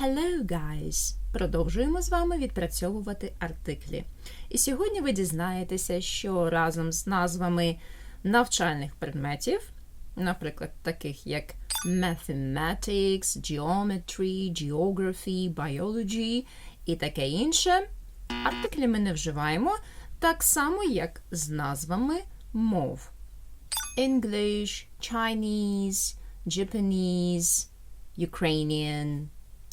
Hello, guys! Продовжуємо з вами відпрацьовувати артиклі. І сьогодні ви дізнаєтеся, що разом з назвами навчальних предметів, наприклад, таких як mathematics, geometry, geography, biology і таке інше, артиклі ми не вживаємо так само, як з назвами мов. English, Chinese, Japanese, Ukrainian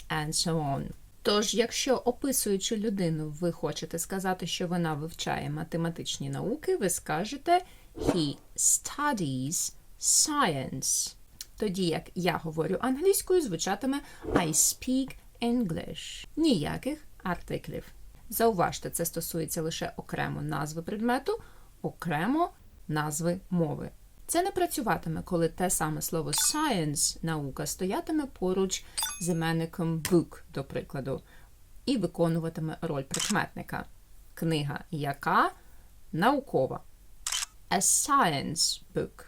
and so on. Тож, якщо описуючи людину, ви хочете сказати, що вона вивчає математичні науки, ви скажете He studies science. Тоді як я говорю англійською, звучатиме I speak English. Ніяких артиклів. Зауважте, це стосується лише окремо назви предмету, окремо назви мови. Це не працюватиме, коли те саме слово science, наука, стоятиме поруч з іменником book, до прикладу, і виконуватиме роль прикметника. Книга яка наукова. A science book.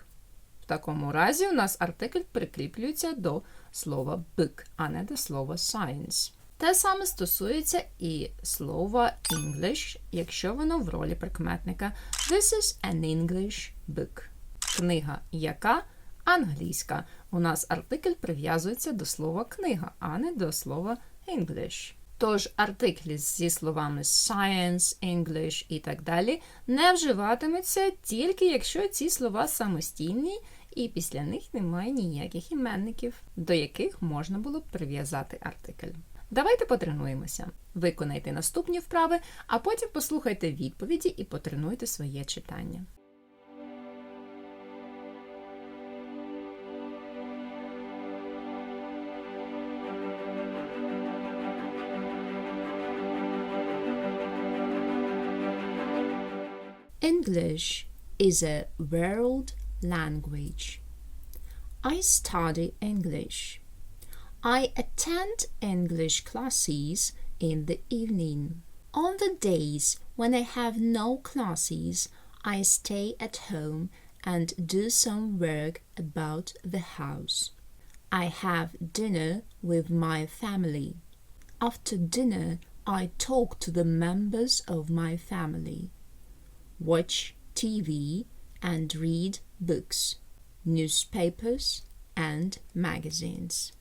В такому разі у нас артикль прикріплюється до слова book, а не до слова science. Те саме стосується і слова English, якщо воно в ролі прикметника. This is an English book. Книга яка англійська. У нас артикль прив'язується до слова книга, а не до слова English. Тож артиклі зі словами science, English і так далі не вживатимуться тільки якщо ці слова самостійні і після них немає ніяких іменників, до яких можна було б прив'язати артикль. Давайте потренуємося. Виконайте наступні вправи, а потім послухайте відповіді і потренуйте своє читання. English is a world language. I study English. I attend English classes in the evening. On the days when I have no classes, I stay at home and do some work about the house. I have dinner with my family. After dinner, I talk to the members of my family, watch TV, and read books, newspapers, and magazines.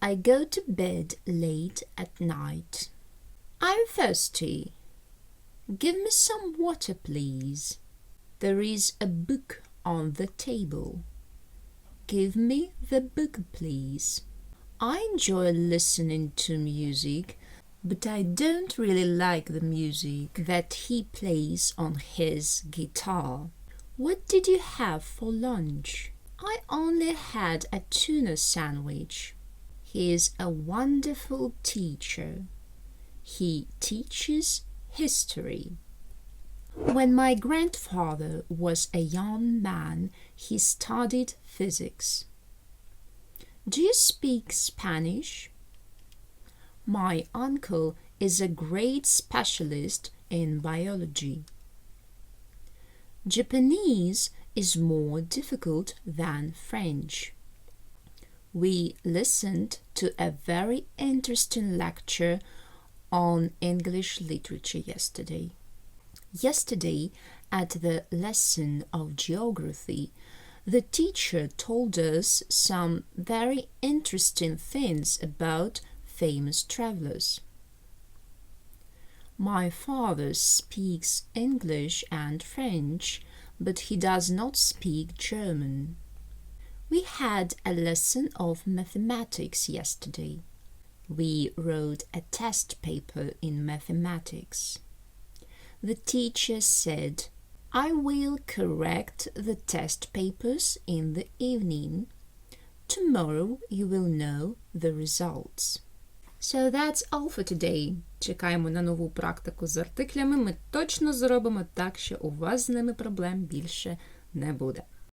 I go to bed late at night. I'm thirsty. Give me some water, please. There is a book on the table. Give me the book, please. I enjoy listening to music, but I don't really like the music that he plays on his guitar. What did you have for lunch? I only had a tuna sandwich. He is a wonderful teacher. He teaches history. When my grandfather was a young man, he studied physics. Do you speak Spanish? My uncle is a great specialist in biology. Japanese is more difficult than French. We listened to a very interesting lecture on English literature yesterday. Yesterday, at the lesson of geography, the teacher told us some very interesting things about famous travelers. My father speaks English and French, but he does not speak German. We had a lesson of mathematics yesterday. We wrote a test paper in mathematics. The teacher said, I will correct the test papers in the evening. Tomorrow you will know the results. So that's all for today. Чекаємо на нову практику з артиклями. Ми точно зробимо так, що у вас з ними проблем більше не буде.